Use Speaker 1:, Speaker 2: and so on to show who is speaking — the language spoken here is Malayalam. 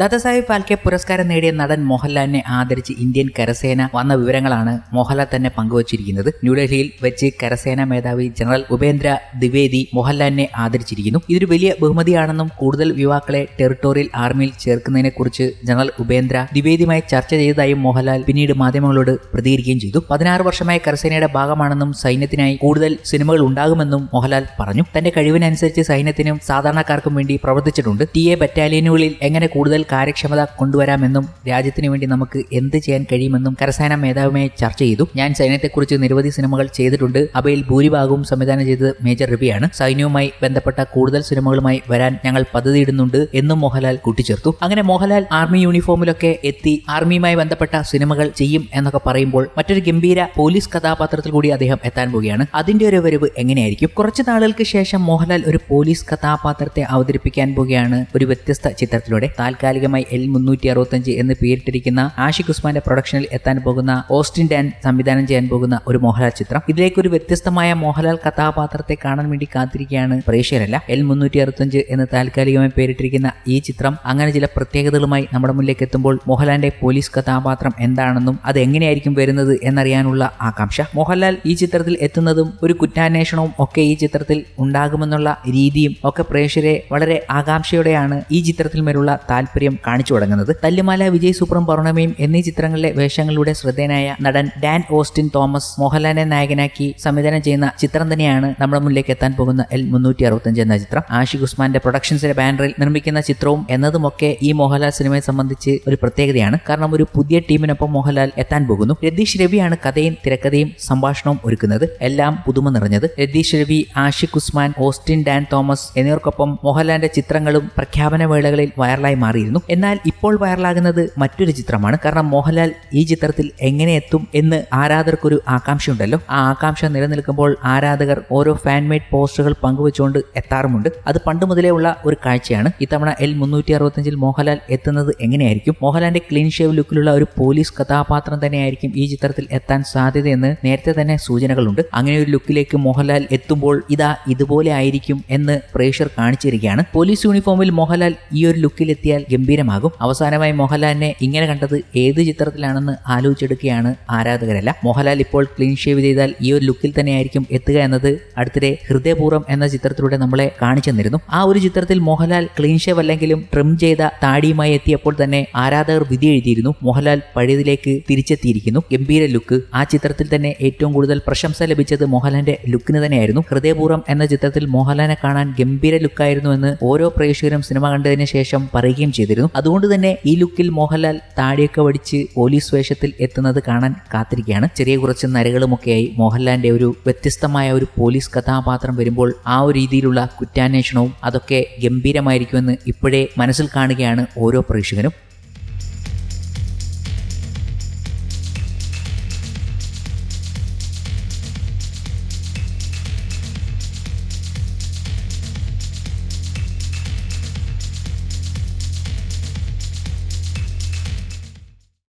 Speaker 1: ദാദാസാഹിബ് ഫാൽക്കെ പുരസ്കാരം നേടിയ നടൻ മോഹൻലാലിനെ ആദരിച്ച് ഇന്ത്യൻ കരസേന വന്ന വിവരങ്ങളാണ് മോഹൻലാൽ തന്നെ പങ്കുവച്ചിരിക്കുന്നത്. ന്യൂഡൽഹിയിൽ വെച്ച് കരസേനാ മേധാവി ജനറൽ ഉപേന്ദ്ര ദ്വിവേദി മോഹൻലാലിനെ ആദരിച്ചിരിക്കുന്നു. ഇതൊരു വലിയ ബഹുമതിയാണെന്നും കൂടുതൽ യുവാക്കളെ ടെറിട്ടോറിയൽ ആർമിയിൽ ചേർക്കുന്നതിനെക്കുറിച്ച് ജനറൽ ഉപേന്ദ്ര ദ്വിവേദിയുമായി ചർച്ച ചെയ്തതായും മോഹൻലാൽ പിന്നീട് മാധ്യമങ്ങളോട് പ്രതികരിക്കുകയും ചെയ്തു. പതിനാറ് വർഷമായി കരസേനയുടെ ഭാഗമാണെന്നും സൈന്യത്തിനായി കൂടുതൽ സിനിമകൾ ഉണ്ടാകുമെന്നും മോഹൻലാൽ പറഞ്ഞു. തന്റെ കഴിവിനനുസരിച്ച് സൈന്യത്തിനും സാധാരണക്കാർക്കും വേണ്ടി പ്രവർത്തിച്ചിട്ടുണ്ട്. ടി എ ബറ്റാലിയനുകളിൽ എങ്ങനെ കൂടുതൽ കാര്യക്ഷമത കൊണ്ടുവരാമെന്നും രാജ്യത്തിനു വേണ്ടി നമുക്ക് എന്ത് ചെയ്യാൻ കഴിയുമെന്നും കരസേന മേധാവിയുമായി ചർച്ച ചെയ്തു. ഞാൻ സൈന്യത്തെക്കുറിച്ച് നിരവധി സിനിമകൾ ചെയ്തിട്ടുണ്ട്. അവയിൽ ഭൂരിഭാഗവും സംവിധാനം ചെയ്തത് മേജർ രവിയാണ് സൈന്യവുമായി ബന്ധപ്പെട്ട കൂടുതൽ സിനിമകളുമായി വരാൻ ഞങ്ങൾ പദ്ധതിയിടുന്നുണ്ട് എന്നും മോഹൻലാൽ കൂട്ടിച്ചേർത്തു. അങ്ങനെ മോഹൻലാൽ ആർമി യൂണിഫോമിലൊക്കെ എത്തി ആർമിയുമായി ബന്ധപ്പെട്ട സിനിമകൾ ചെയ്യും എന്നൊക്കെ പറയുമ്പോൾ മറ്റൊരു ഗംഭീര പോലീസ് കഥാപാത്രത്തിൽ കൂടി അദ്ദേഹം എത്താൻ പോവുകയാണ്. അതിന്റെ ഒരു വരവ് എങ്ങനെയായിരിക്കും? കുറച്ച് നാളുകൾക്ക് ശേഷം മോഹൻലാൽ ഒരു പോലീസ് കഥാപാത്രത്തെ അവതരിപ്പിക്കാൻ പോവുകയാണ് ഒരു വ്യത്യസ്ത ചിത്രത്തിലൂടെ. താൽക്കാലികമായി എൽ മുന്നൂറ്റി അറുപത്തഞ്ച് എന്ന് പേരിട്ടിരിക്കുന്ന ആഷിഖ് ഉസ്മാന്റെ പ്രൊഡക്ഷനിൽ എത്താൻ പോകുന്ന ഓസ്റ്റിൻ ഡാൻ സംവിധാനം ചെയ്യാൻ പോകുന്ന ഒരു മോഹൻലാൽ ചിത്രം. ഇതിലേക്ക് ഒരു വ്യത്യസ്തമായ മോഹൻലാൽ കഥാപാത്രത്തെ കാണാൻ വേണ്ടി കാത്തിരിക്കുകയാണ് പ്രേക്ഷകരല്ല. എൽ മുന്നൂറ്റി അറുപത്തഞ്ച് എന്ന് താൽക്കാലികമായി പേരിട്ടിരിക്കുന്ന ഈ ചിത്രം അങ്ങനെ ചില പ്രത്യേകതകളുമായി നമ്മുടെ മുന്നിലേക്ക് എത്തുമ്പോൾ മോഹൻലാലിന്റെ പോലീസ് കഥാപാത്രം എന്താണെന്നും അത് എങ്ങനെയായിരിക്കും വരുന്നത് എന്നറിയാനുള്ള ആകാംക്ഷ. മോഹൻലാൽ ഈ ചിത്രത്തിൽ എത്തുന്നതും ഒരു കുറ്റാന്വേഷണവും ഒക്കെ ഈ ചിത്രത്തിൽ ഉണ്ടാകുമെന്നുള്ള രീതിയും ഒക്കെ പ്രേക്ഷകരെ വളരെ ആകാംക്ഷയോടെയാണ് ഈ ചിത്രത്തിൽ മേലുള്ള താല്പര്യം കാണിച്ചു തുടങ്ങുന്നത്. തല്ലുമാല വിജയ് സൂപ്രം പൗർണമിയും എന്നീ ചിത്രങ്ങളിലെ വേഷങ്ങളിലൂടെ ശ്രദ്ധേയനായ നടൻ ഡാൻ ഓസ്റ്റിൻ തോമസ് മോഹൻലാലിനെ നായകനാക്കി സംവിധാനം ചെയ്യുന്ന ചിത്രം തന്നെയാണ് നമ്മുടെ മുന്നിലേക്ക് എത്താൻ പോകുന്ന എൽ മുന്നൂറ്റി അറുപത്തഞ്ച് എന്ന ചിത്രം. ആഷിഖ് ഉസ്മാന്റെ പ്രൊഡക്ഷൻസിന്റെ ബാനറിൽ നിർമ്മിക്കുന്ന ചിത്രവും എന്നതുമൊക്കെ ഈ മോഹൻലാൽ സിനിമയെ സംബന്ധിച്ച് ഒരു പ്രത്യേകതയാണ്. കാരണം ഒരു പുതിയ ടീമിനൊപ്പം മോഹൻലാൽ എത്താൻ പോകുന്നു. രതീഷ് രവിയാണ് കഥയും തിരക്കഥയും സംഭാഷണവും ഒരുക്കുന്നത്. എല്ലാം പുതുമ നിറഞ്ഞത്. Ratheesh Ravi Ashiq Usman Austin Dan Thomas എന്നിവർക്കൊപ്പം മോഹൻലാലിന്റെ ചിത്രങ്ങളും പ്രഖ്യാപന വേളകളിൽ വൈറലായി മാറിയിരുന്നു. എന്നാൽ ഇപ്പോൾ വൈറലാകുന്നത് മറ്റൊരു ചിത്രമാണ്. കാരണം മോഹൻലാൽ ഈ ചിത്രത്തിൽ എങ്ങനെ എത്തും എന്ന് ആരാധകർക്കൊരു ആകാംക്ഷയുണ്ടല്ലോ. ആ ആകാംക്ഷ നിലനിൽക്കുമ്പോൾ ആരാധകർ ഓരോ ഫാൻമേഡ് പോസ്റ്ററുകൾ പങ്കുവച്ചുകൊണ്ട് എത്താറുമുണ്ട്. അത് പണ്ട് മുതലേ ഉള്ള ഒരു കാഴ്ചയാണ്. ഇത്തവണ എൽ മുന്നൂറ്റി അറുപത്തഞ്ചിൽ മോഹൻലാൽ എത്തുന്നത് എങ്ങനെയായിരിക്കും? മോഹൻലാലിന്റെ ക്ലീൻ ഷേവ് ലുക്കിലുള്ള ഒരു പോലീസ് കഥാപാത്രം തന്നെയായിരിക്കും ഈ ചിത്രത്തിൽ എത്താൻ സാധ്യതയെന്ന് നേരത്തെ തന്നെ സൂചനകളുണ്ട്. അങ്ങനെ ഒരു ലുക്കിലേക്ക് മോഹൻലാൽ എത്തുമ്പോൾ ഇതാ ഇതുപോലെ ആയിരിക്കും എന്ന് പ്രേക്ഷർ കാണിച്ചിരിക്കുകയാണ്. പോലീസ് യൂണിഫോമിൽ മോഹൻലാൽ ഈ ഒരു ലുക്കിൽ എത്തിയാൽ ഗംഭീരമാകും. അവസാനമായി മോഹൻലാലിനെ ഇങ്ങനെ കണ്ടത് ഏത് ചിത്രത്തിലാണെന്ന് ആലോചിച്ചെടുക്കുകയാണ് ആരാധകരല്ല. മോഹൻലാൽ ഇപ്പോൾ ക്ലീൻ ഷേവ് ചെയ്താൽ ഈ ഒരു ലുക്കിൽ തന്നെയായിരിക്കും എത്തുക എന്നത് അടുത്തിടെ ഹൃദയപൂർവം എന്ന ചിത്രത്തിലൂടെ നമ്മളെ കാണിച്ചു തന്നിരുന്നു. ആ ഒരു ചിത്രത്തിൽ മോഹൻലാൽ ക്ലീൻ ഷേവ് അല്ലെങ്കിലും ട്രിം ചെയ്ത താടിയുമായി എത്തിയപ്പോൾ തന്നെ ആരാധകർ വിധി എഴുതിയിരുന്നു. മോഹൻലാൽ പഴയതിലേക്ക് തിരിച്ചെത്തിയിരിക്കുന്നു. ഗംഭീര ലുക്ക് ആ ചിത്രത്തിൽ തന്നെ ഏറ്റവും കൂടുതൽ പ്രശംസ ലഭിച്ചത് മോഹൻലാലിന്റെ ലുക്കിന് തന്നെയായിരുന്നു. ഹൃദയപൂർവം എന്ന ചിത്രത്തിൽ മോഹൻലാലിനെ കാണാൻ ഗംഭീര ലുക്കായിരുന്നു എന്ന് ഓരോ പ്രേക്ഷകരും സിനിമ കണ്ടതിന് ശേഷം പറയുകയും ചെയ്തിരുന്നു. അതുകൊണ്ട് തന്നെ ഈ ലുക്കിൽ മോഹൻലാൽ താടിയൊക്കെ വടിച്ച് പോലീസ് വേഷത്തിൽ എത്തുന്നത് കാണാൻ കാത്തിരിക്കുകയാണ്. ചെറിയ കുറച്ച് നരകളുമൊക്കെയായി മോഹൻലാലിന്റെ ഒരു വ്യത്യസ്തമായ ഒരു പോലീസ് കഥാപാത്രം വരുമ്പോൾ ആ ഒരു രീതിയിലുള്ള കുറ്റാന്വേഷണവും അതൊക്കെ ഗംഭീരമായിരിക്കുമെന്ന് ഇപ്പോഴേ മനസ്സിൽ കാണുകയാണ് ഓരോ പ്രേക്ഷകനും.